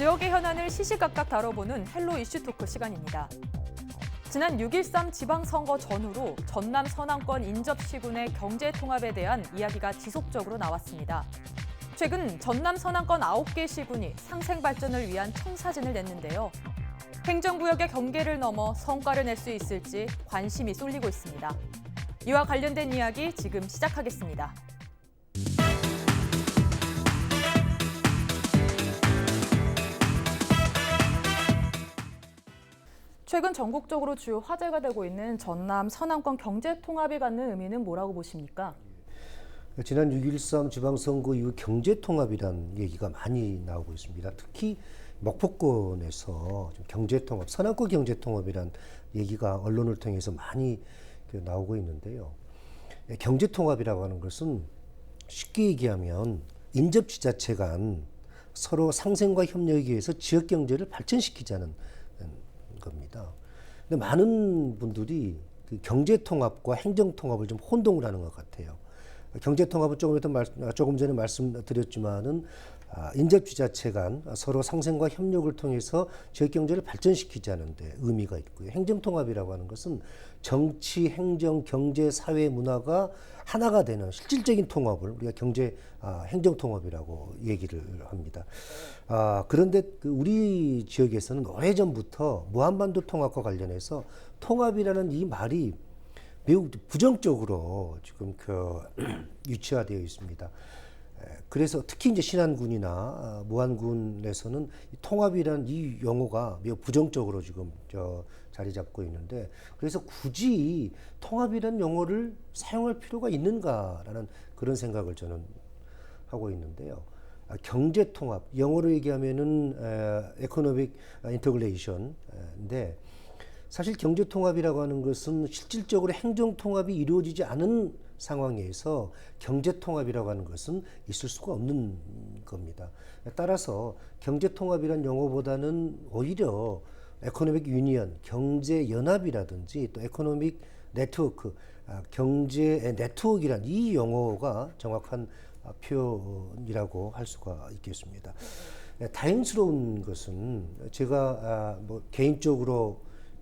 지역의 현안을 시시각각 다뤄보는 헬로 이슈 토크 시간입니다. 지난 6.13 지방선거 전후로 전남 서남권 인접 시군의 경제 통합에 대한 이야기가 지속적으로 나왔습니다. 최근 전남 서남권 9개 시군이 상생 발전을 위한 청사진을 냈는데요. 행정구역의 경계를 넘어 성과를 낼 수 있을지 관심이 쏠리고 있습니다. 이와 관련된 이야기 지금 시작하겠습니다. 최근 전국적으로 주요 화제가 되고 있는 전남 서남권 경제 통합이 갖는 의미는 뭐라고 보십니까? 지난 6.13 지방선거 이후 경제통합이라는 얘기가 많이 나오고 있습니다. 특히 먹포권에서 좀 경제통합, 서남권 경제통합이란 얘기가 언론을 통해서 많이 그 나오고 있는데요. 예, 경제통합이라고 하는 것은 쉽게 얘기하면 인접 지자체 간 서로 상생과 협력에 의해서 지역 경제를 발전시키자는 음, 겁니다. 근데 많은 분들이 그 경제 통합과 행정 통합을 좀 혼동을 하는 것 같아요. 경제 통합은 조금 전 말, 조금 전에 말씀드렸지만은 아, 인접지자체 간 서로 상생과 협력을 통해서 지역 경제를 발전시키자는 데 의미가 있고요. 행정통합이라고 하는 것은 정치, 행정, 경제, 사회, 문화가 하나가 되는 실질적인 통합을 우리가 경제 아, 행정통합이라고 얘기를 합니다. 아, 그런데 그 우리 지역에서는 오래전부터 무한반도 통합과 관련해서 통합이라는 이 말이 매우 부정적으로 지금 그 유치화되어 있습니다. 에, 그래서 특히 이제 신안군이나 아, 무안군에서는 이 통합이라는 이 용어가 매우 부정적으로 지금 저 자리 잡고 있는데 그래서 굳이 통합이라는 용어를 사용할 필요가 있는가라는 그런 생각을 저는 하고 있는데요. 아, 경제 통합 영어로 얘기하면은 에코노믹 인터글레이션인데 사실 경제 통합이라고 하는 것은 실질적으로 행정 통합이 이루어지지 않은 상황에서 경제 통합이라고 하는 것은 있을 수가 없는 겁니다. 따라서 경제 통합이란 용어보다는 오히려 에코노믹 유니언, 경제 연합이라든지 또 에코노믹 네트워크, 아, 경제 네트워크이란 이 용어가 정확한 아, 표현이라고 할 수가 있겠습니다. 예, 다행스러운 것은 제가 아, 뭐 개인적으로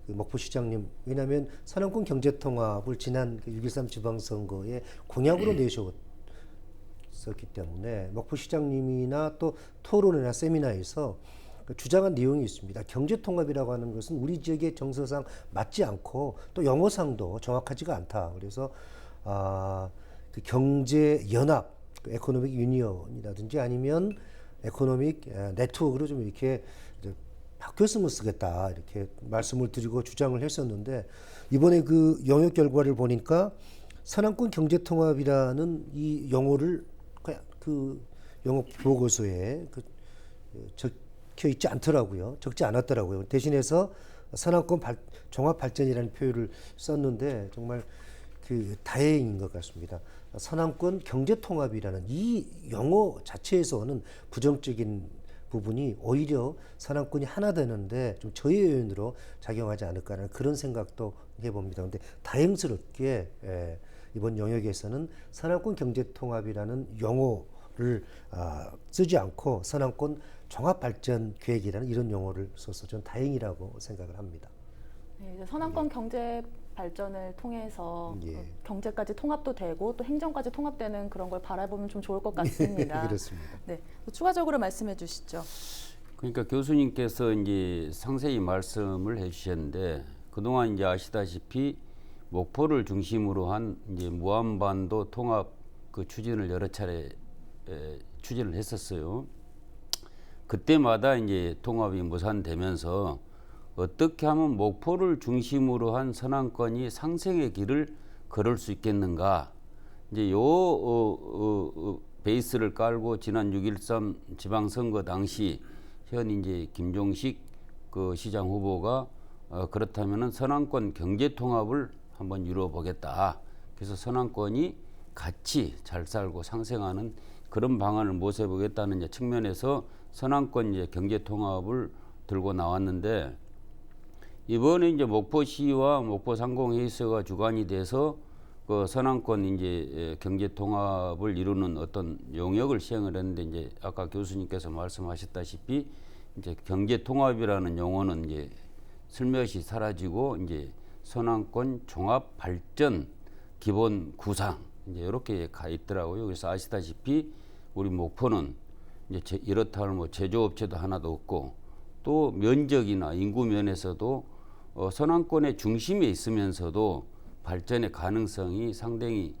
그 목포시장님 왜냐하면 산업군 경제통합을 지난 그 6.13 지방선거에 공약으로 내셨었기 때문에 목포시장님이나 또 토론이나 세미나에서 그 주장한 내용이 있습니다. 경제통합이라고 하는 것은 우리 지역의 정서상 맞지 않고 또 영어상도 정확하지가 않다. 그래서 아, 그 경제 연합, 그 에코노믹 유니언이라든지 아니면 에코노믹 네트워크로 좀 이렇게 바뀌었으면 쓰겠다 이렇게 말씀을 드리고 주장을 했었는데 이번에 그 영역 결과를 보니까 서남권 경제통합이라는 이 용어를 그 영어 보고서에 그 적혀 있지 않더라고요. 적지 않았더라고요. 대신해서 서남권 발, 종합 발전이라는 표현을 썼는데 정말 그 다행인 것 같습니다. 서남권 경제통합이라는 이 용어 자체에서는 부정적인 부분이 오히려 서남권이 하나 되는데 좀 저의 요인으로 작용하지 않을까라는 그런 생각도 해봅니다. 근데 다행스럽게 예, 이번 영역에서는 서남권 경제통합이라는 용어를 아, 쓰지 않고 서남권 종합발전 계획이라는 이런 용어를 써서 전 다행이라고 생각을 합니다. 네, 이제 서남권 경제 발전을 통해서 예. 어, 경제까지 통합도 되고 또 행정까지 통합되는 그런 걸 바라보면 좀 좋을 것 같습니다. 그렇습니다. 네, 또 추가적으로 말씀해 주시죠. 그러니까 교수님께서 이제 상세히 말씀을 해주셨는데 그동안 이제 아시다시피 목포를 중심으로 한 이제 무한반도 통합 그 추진을 여러 차례 에, 추진을 했었어요. 그때마다 이제 통합이 무산되면서 어떻게 하면 목포를 중심으로 한 선안권이 상생의 길을 걸을 수 있겠는가? 이제 요 어, 어, 어, 베이스를 깔고 지난 6.13 지방선거 당시 현 이제 김종식 그 시장 후보가 어, 그렇다면은 선안권 경제 통합을 한번 이루어보겠다. 그래서 선안권이 같이 잘 살고 상생하는 그런 방안을 모색해보겠다는 측면에서 선안권 이제 경제 통합을 들고 나왔는데 이번에 이제 목포시와 목포상공회의소가 주관이 돼서 그 선안권 이제 경제 통합을 이루는 어떤 용역을 시행을 했는데 이제 아까 교수님께서 말씀하셨다시피 이제 경제 통합이라는 용어는 이제 슬며시 사라지고 이제 선안권 종합 발전 기본 구상 이제 이렇게 가 있더라고요. 그래서 아시다시피 우리 목포는 이제 제, 이렇다 하면 뭐 제조업체도 하나도 없고 또 면적이나 인구 면에서도 어, 선안권의 중심에 있으면서도 발전의 가능성이 상당히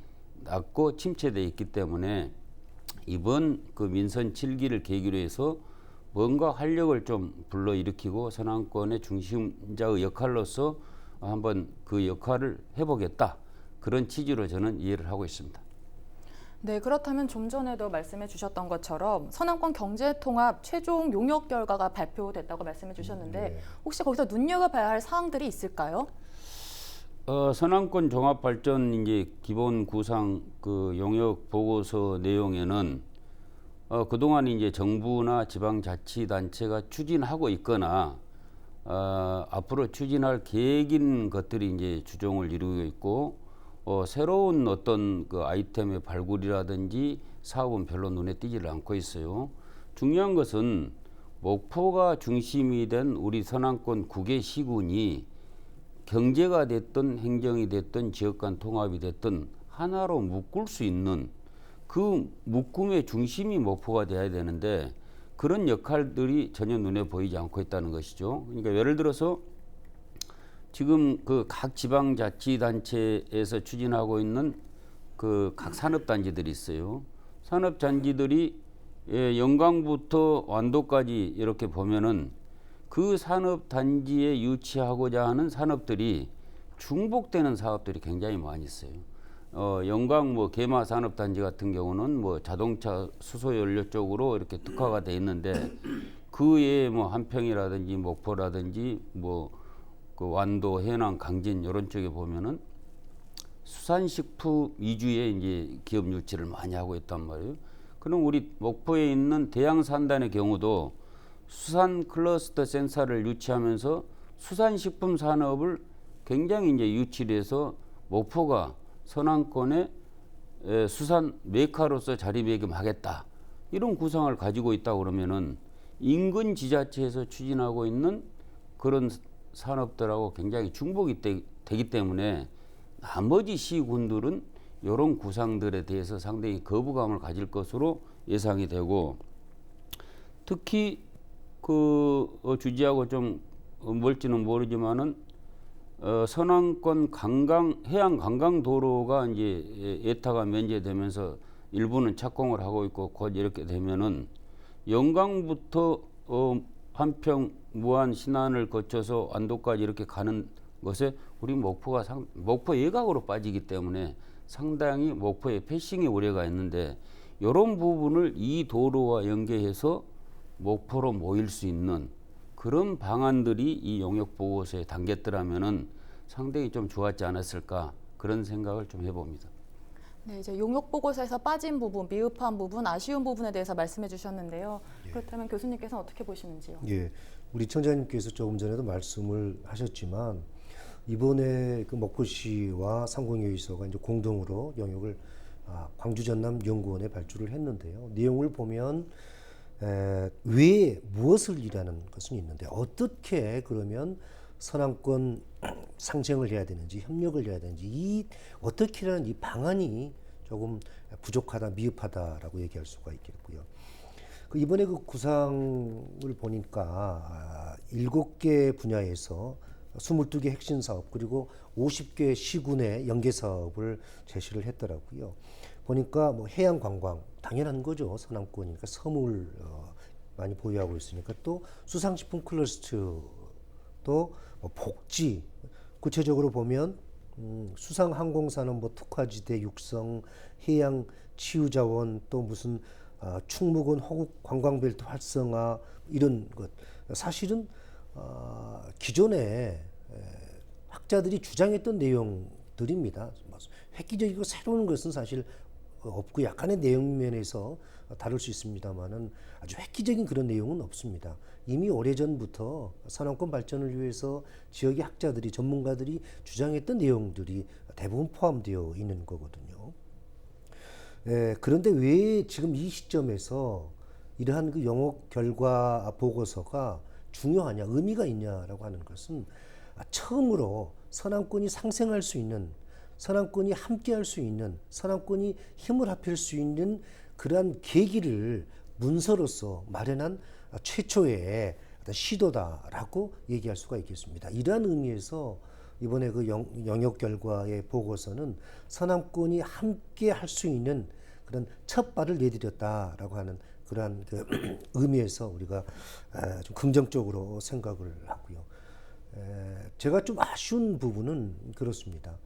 낮고 침체돼 있기 때문에 이번 그 민선 7기를 계기로 해서 뭔가 활력을 좀 불러일으키고 선안권의 중심자의 역할로서 한번 그 역할을 해보겠다 그런 취지로 저는 이해를 하고 있습니다. 네, 그렇다면 좀 전에도 말씀해 주셨던 것처럼 서남권 경제통합 최종 용역 결과가 발표됐다고 말씀해 주셨는데 네. 혹시 거기서 눈여겨봐야 할 사항들이 있을까요? 어, 선안권 종합 발전 이제 기본 구상 그 용역 보고서 내용에는 어, 그동안 이제 정부나 지방 자치 단체가 추진하고 있거나 어, 앞으로 추진할 계획인 것들이 이제 주종을 이루고 있고 어, 새로운 어떤 그 아이템의 발굴이라든지 사업은 별로 눈에 띄지를 않고 있어요. 중요한 것은 목포가 중심이 된 우리 서남권 국외 시군이 경제가 됐든 행정이 됐든 지역 간 통합이 됐든 하나로 묶을 수 있는 그 묶음의 중심이 목포가 돼야 되는데 그런 역할들이 전혀 눈에 보이지 않고 있다는 것이죠. 그러니까 예를 들어서 지금 그 각 지방자치단체에서 추진하고 있는 그 각 산업단지들이 있어요. 산업단지들이 예, 영광부터 완도까지 이렇게 보면은 그 산업단지에 유치하고자 하는 산업들이 중복되는 사업들이 굉장히 많이 있어요. 어, 영광 뭐 개마 산업단지 같은 경우는 뭐 자동차 수소 연료 쪽으로 이렇게 특화가 돼 있는데 그 외에 뭐 한평이라든지 목포라든지 뭐 그 완도, 해남, 강진 이런 쪽에 보면은 수산식품 위주의 이제 기업 유치를 많이 하고 있단 말이에요. 그럼 우리 목포에 있는 대양산단의 경우도 수산 클러스터 센서를 유치하면서 수산식품 산업을 굉장히 이제 유치를 해서 목포가 선안권의 에, 수산 메카로서 자리매김하겠다 이런 구상을 가지고 있다 그러면은 인근 지자체에서 추진하고 있는 그런 산업들하고 굉장히 중복이 되, 되기 때문에 나머지 시군들은 이런 구상들에 대해서 상당히 거부감을 가질 것으로 예상이 되고 특히 그 어, 주지하고 좀 어, 멀지는 모르지만은 어, 서남권 관광 해양 관광 도로가 이제 예- 예타가 면제되면서 일부는 착공을 하고 있고 곧 이렇게 되면은 영광부터 어, 한평 무안 신안을 거쳐서 안도까지 이렇게 가는 것에 우리 목포가 상, 목포 예각으로 빠지기 때문에 상당히 목포에 패싱의 우려가 있는데 이런 부분을 이 도로와 연계해서 목포로 모일 수 있는 그런 방안들이 이 용역 보고서에 담겼더라면은 상당히 좀 좋았지 않았을까 그런 생각을 좀 해봅니다. 네, 이제 용역 보고서에서 빠진 부분, 미흡한 부분, 아쉬운 부분에 대해서 말씀해 주셨는데요. 그렇다면 교수님께서는 어떻게 보시는지요? 예, 우리 청자님께서 조금 전에도 말씀을 하셨지만 이번에 그 먹포시와 상공회의소가 이제 공동으로 영역을 아, 광주 전남 연구원에 발주를 했는데요. 내용을 보면 에, 왜 무엇을 일하는 것은 있는데 어떻게 그러면 선안권 상생을 해야 되는지 협력을 해야 되는지 이 어떻게라는 이 방안이 조금 부족하다 미흡하다라고 얘기할 수가 있겠고요. 그 이번에 그 구상을 보니까 아, 일곱 개 분야에서 22개 핵심 사업 그리고 50개 시군의 연계 사업을 제시를 했더라고요. 보니까 뭐 해양 관광 당연한 거죠. 서남권이니까 섬을 어, 많이 보유하고 있으니까 또 수상식품 클러스터 또 뭐 복지 구체적으로 보면 음, 수상 항공산업 뭐 특화지대 육성 해양 치유자원 또 무슨 아, 충무군 호국 관광벨트 활성화 이런 것 사실은 아, 기존에 에, 학자들이 주장했던 내용들입니다. 뭐 획기적이고 새로운 것은 사실 없고 약간의 내용 면에서 다룰 수 있습니다만은 아주 획기적인 그런 내용은 없습니다. 이미 오래전부터 산업권 발전을 위해서 지역의 학자들이 전문가들이 주장했던 내용들이 대부분 포함되어 있는 거거든요. 예, 그런데 왜 지금 이 시점에서 이러한 그 영업 결과 보고서가 중요하냐, 의미가 있냐라고 하는 것은 아, 처음으로 서남권이 상생할 수 있는, 서남권이 함께할 수 있는, 서남권이 힘을 합할 수 있는 그러한 계기를 문서로서 마련한 아, 최초의 시도다라고 얘기할 수가 있겠습니다. 이러한 의미에서 이번에 그 영, 영역 결과의 보고서는 서남권이 함께 할 수 있는 그런 첫 발을 내디뎠다라고 하는 그러한 그 의미에서 우리가 에, 좀 긍정적으로 생각을 하고요. 에, 제가 좀 아쉬운 부분은 그렇습니다.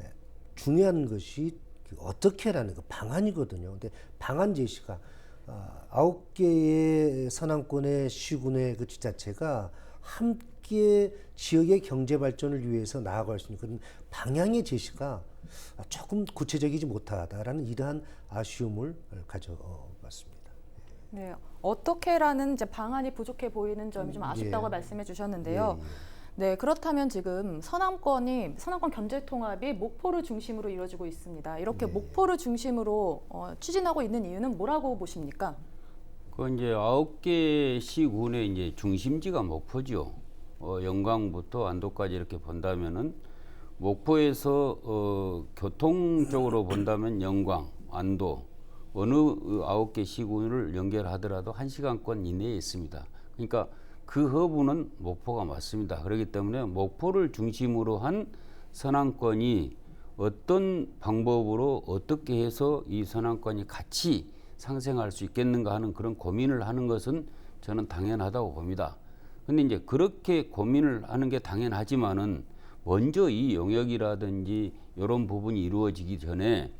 에, 중요한 것이 그 어떻게라는 그 방안이거든요. 근데 방안 제시가 아, 아홉 개의 서남권의 시군의 그 지자체가 함께 지역의 경제 발전을 위해서 나아갈 수 있는 그런 방향의 제시가 조금 구체적이지 못하다라는 이러한 아쉬움을 가져봤습니다. 네, 어떻게라는 이제 방안이 부족해 보이는 점이 좀 음, 아쉽다고 예. 말씀해 주셨는데요. 예, 예. 네, 그렇다면 지금 서남권이 서남권 경제 통합이 목포를 중심으로 이루어지고 있습니다. 이렇게 네. 목포를 중심으로 어, 추진하고 있는 이유는 뭐라고 보십니까? 그 이제 아홉 개 시군의 이제 중심지가 목포죠. 어, 영광부터 안도까지 이렇게 본다면은 목포에서 어, 교통적으로 본다면 영광, 안도 어느 아홉 개 시군을 연결하더라도 한 시간권 이내에 있습니다. 그러니까 그 허브는 목포가 맞습니다. 그렇기 때문에 목포를 중심으로 한 선안권이 어떤 방법으로 어떻게 해서 이 선안권이 같이 상생할 수 있겠는가 하는 그런 고민을 하는 것은 저는 당연하다고 봅니다. 근데 이제 그렇게 고민을 하는 게 당연하지만은 먼저 이 영역이라든지 이런 부분이 이루어지기 전에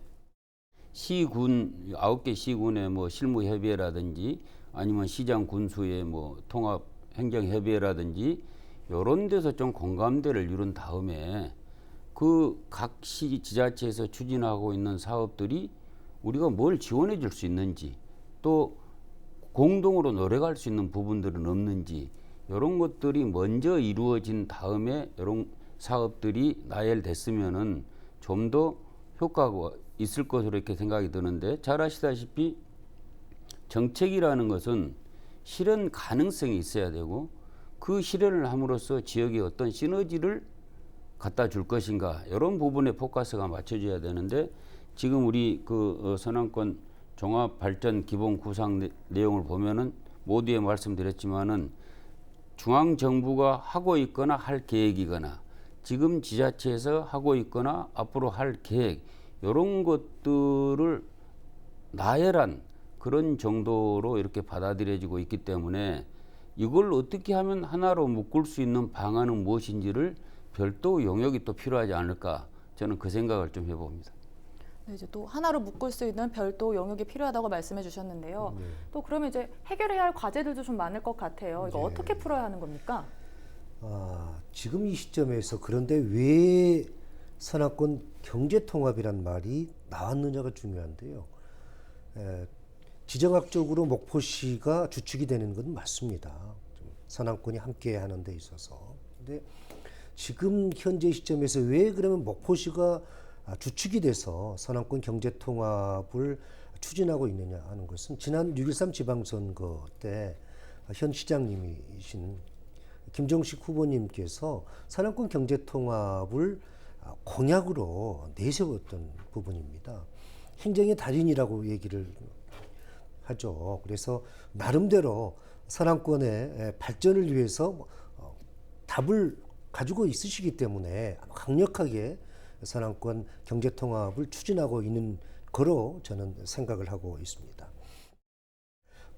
시군 아홉 개 시군의 뭐 실무 협의회라든지 아니면 시장 군수의 뭐 통합 행정 협의회라든지 이런 데서 좀 공감대를 이룬 다음에 그 각 시 지자체에서 추진하고 있는 사업들이 우리가 뭘 지원해 줄 수 있는지 또 공동으로 노력할 수 있는 부분들은 없는지 이런 것들이 먼저 이루어진 다음에 이런 사업들이 나열됐으면은 좀 더 효과가 있을 것으로 이렇게 생각이 드는데 잘 아시다시피 정책이라는 것은 실현 가능성이 있어야 되고 그 실현을 함으로써 지역에 어떤 시너지를 갖다 줄 것인가 이런 부분에 포커스가 맞춰져야 되는데 지금 우리 그 어, 서남권 종합 발전 기본 구상 내, 내용을 보면은 모두에 말씀드렸지만은 중앙 정부가 하고 있거나 할 계획이거나 지금 지자체에서 하고 있거나 앞으로 할 계획 이런 것들을 나열한 그런 정도로 이렇게 받아들여지고 있기 때문에 이걸 어떻게 하면 하나로 묶을 수 있는 방안은 무엇인지를 별도 용역이 또 필요하지 않을까 저는 그 생각을 좀 해봅니다. 네, 이제 또 하나로 묶을 수 있는 별도 영역이 필요하다고 말씀해 주셨는데요. 네. 또 그러면 이제 해결해야 할 과제들도 좀 많을 것 같아요. 이거 네. 어떻게 풀어야 하는 겁니까? 아, 지금 이 시점에서 그런데 왜 선악권 경제 통합이란 말이 나왔느냐가 중요한데요. 에, 지정학적으로 목포시가 주축이 되는 건 맞습니다. 좀 선악권이 함께 하는 데 있어서. 근데 지금 현재 시점에서 왜 그러면 목포시가 아, 주축이 돼서 선악권 경제 통합을 추진하고 있느냐 하는 것은 지난 6.13 지방선거 때 현 시장님이신 김정식 후보님께서 산업권 경제통합을 아, 공약으로 내세웠던 부분입니다. 행정의 달인이라고 얘기를 하죠. 그래서 나름대로 산업권의 발전을 위해서 어, 답을 가지고 있으시기 때문에 강력하게 산업권 경제통합을 추진하고 있는 거로 저는 생각을 하고 있습니다.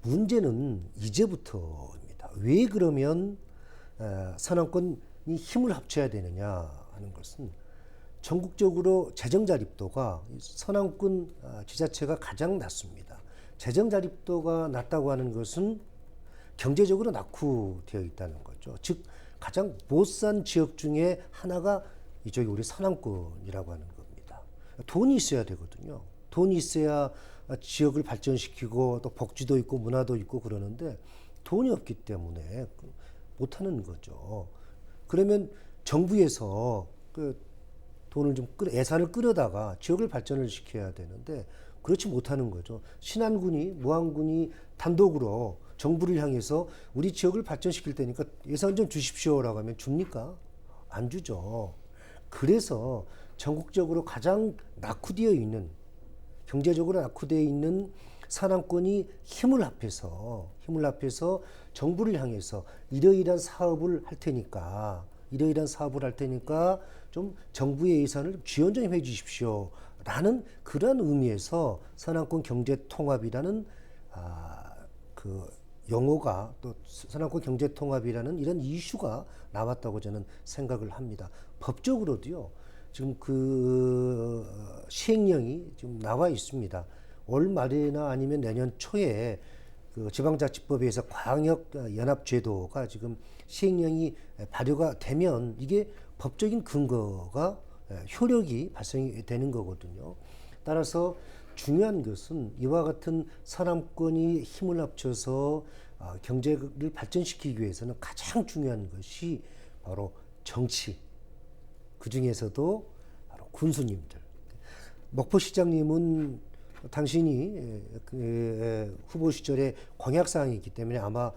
문제는 이제부터입니다. 왜 그러면 에, 산업권이 힘을 합쳐야 되느냐 하는 것은 전국적으로 재정 자립도가 서남권 아, 지자체가 가장 낮습니다. 재정 자립도가 낮다고 하는 것은 경제적으로 낙후되어 있다는 거죠. 즉 가장 못 산 지역 중에 하나가 이쪽이 우리 서남권이라고 하는 겁니다. 돈이 있어야 되거든요. 돈이 있어야 지역을 발전시키고 또 복지도 있고 문화도 있고 그러는데 돈이 없기 때문에 못하는 거죠. 그러면 정부에서 그 돈을 좀 끌, 예산을 끌어다가 지역을 발전을 시켜야 되는데 그렇지 못하는 거죠. 신안군이 무안군이 단독으로 정부를 향해서 우리 지역을 발전시킬 테니까 예산 좀 주십시오라고 하면 줍니까? 안 주죠. 그래서 전국적으로 가장 낙후되어 있는 경제적으로 낙후되어 있는 산업권이 힘을 합해서 힘을 합해서 정부를 향해서 이러이러한 사업을 할 테니까 이러이러한 사업을 할 테니까 좀 정부의 예산을 지원 좀 해 주십시오. 라는 그런 의미에서 산업권 경제 통합이라는 아, 그 용어가 또 산업권 경제 통합이라는 이런 이슈가 나왔다고 저는 생각을 합니다. 법적으로도요. 지금 그 시행령이 지금 나와 있습니다. 올 말이나 아니면 내년 초에 그 지방자치법에서 광역 연합제도가 지금 시행령이 발효가 되면 이게 법적인 근거가 효력이 발생이 되는 거거든요. 따라서 중요한 것은 이와 같은 산업권이 힘을 합쳐서 어, 경제를 발전시키기 위해서는 가장 중요한 것이 바로 정치. 그 중에서도 바로 군수님들. 목포 시장님은 당신이 에, 그, 에, 후보 시절에 공약 사항이기 때문에 아마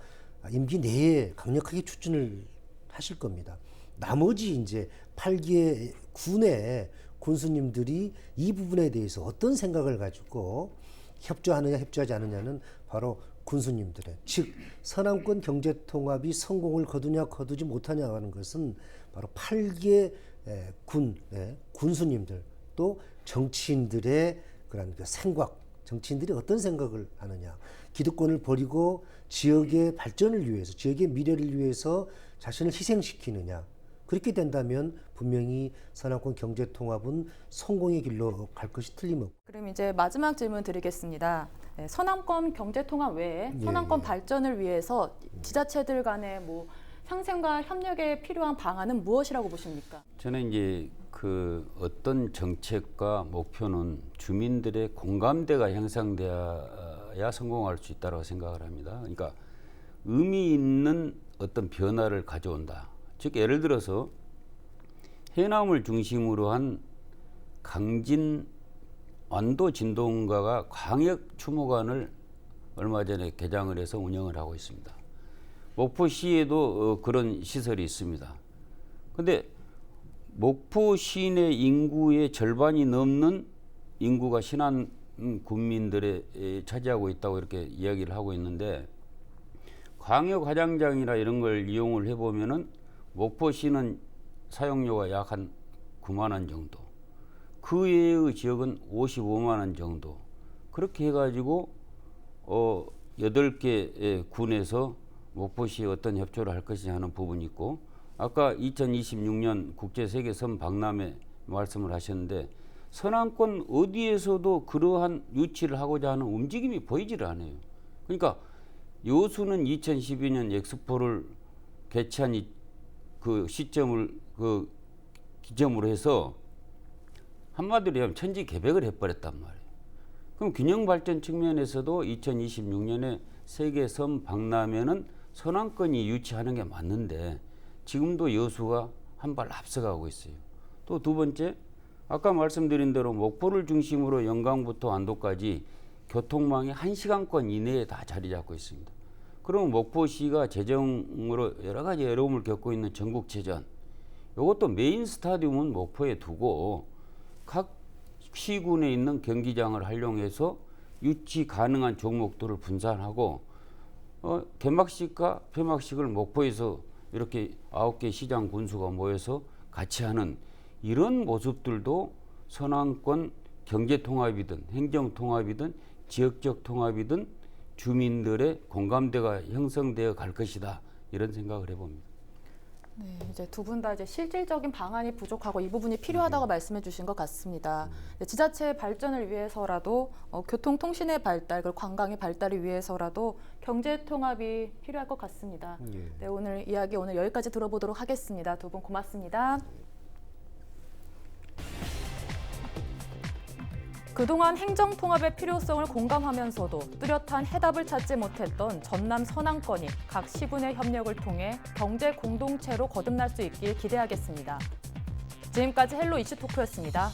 임기 내에 강력하게 추진을 하실 겁니다. 나머지 이제 8개 군의 군수님들이 이 부분에 대해서 어떤 생각을 가지고 협조하느냐 협조하지 않느냐는 바로 군수님들의 즉 서남권 경제 통합이 성공을 거두냐 거두지 못하냐 하는 것은 바로 8개 군 예, 군수님들 또 정치인들의 그런 그 생각 정치인들이 어떤 생각을 하느냐 기득권을 버리고 지역의 발전을 위해서 지역의 미래를 위해서 자신을 희생시키느냐 그렇게 된다면 분명히 산업권 경제 통합은 성공의 길로 갈 것이 틀림없고 그럼 이제 마지막 질문 드리겠습니다. 네, 서남권 경제 통합 외에 예, 서남권 예. 발전을 위해서 지자체들 간의 뭐 상생과 협력에 필요한 방안은 무엇이라고 보십니까? 저는 이제 그 어떤 정책과 목표는 주민들의 공감대가 형성돼야 성공할 수 있다고 생각을 합니다. 그러니까 의미 있는 어떤 변화를 가져온다. 즉 예를 들어서 해남을 중심으로 한 강진 완도 진동가가 광역 추모관을 얼마 전에 개장을 해서 운영을 하고 있습니다. 목포시에도 어, 그런 시설이 있습니다. 근데 목포 시내 인구의 절반이 넘는 인구가 신안 군민들의 에, 차지하고 있다고 이렇게 이야기를 하고 있는데 광역 화장장이나 이런 걸 이용을 해보면은 목포시는 사용료가 약 한 9만 원 정도, 그 외의 지역은 55만 원 정도. 그렇게 해가지고 어 여덟 개의 군에서 목포시에 어떤 협조를 할 것이냐 하는 부분이 있고 아까 2026년 국제 세계 선 박람회 말씀을 하셨는데 서남권 어디에서도 그러한 유치를 하고자 하는 움직임이 보이지를 않아요. 그러니까 여수는 2012년 엑스포를 개최한 이, 그 시점을 그 기점으로 해서 한마디로 하면 천지개벽을 해버렸단 말이에요. 그럼 균형 발전 측면에서도 2026년에 세계 섬 박람회는 선왕권이 유치하는 게 맞는데 지금도 여수가 한 발 앞서가고 있어요. 또 두 번째 아까 말씀드린 대로 목포를 중심으로 영광부터 안도까지 교통망이 한시간권 이내에 다 자리 잡고 있습니다. 그럼 목포시가 재정으로 여러 가지 어려움을 겪고 있는 전국체전 이것도 메인 스타디움은 목포에 두고 각 시군에 있는 경기장을 활용해서 유치 가능한 종목들을 분산하고 어, 개막식과 폐막식을 목포에서 이렇게 아홉 개 시장 군수가 모여서 같이 하는 이런 모습들도 선왕권 경제 통합이든 행정 통합이든 지역적 통합이든 주민들의 공감대가 형성되어 갈 것이다 이런 생각을 해봅니다. 네, 이제 두 분 다 이제 실질적인 방안이 부족하고 이 부분이 필요하다고 말씀해 주신 것 같습니다. 네, 지자체 발전을 위해서라도 어, 교통통신의 발달, 그리고 관광의 발달을 위해서라도 경제 통합이 필요할 것 같습니다. 예. 네, 오늘 이야기 오늘 여기까지 들어보도록 하겠습니다. 두 분 고맙습니다. 그동안 행정 통합의 필요성을 공감하면서도 뚜렷한 해답을 찾지 못했던 전남 서남권이 각 시군의 협력을 통해 경제 공동체로 거듭날 수 있길 기대하겠습니다. 지금까지 헬로 이슈 토크였습니다.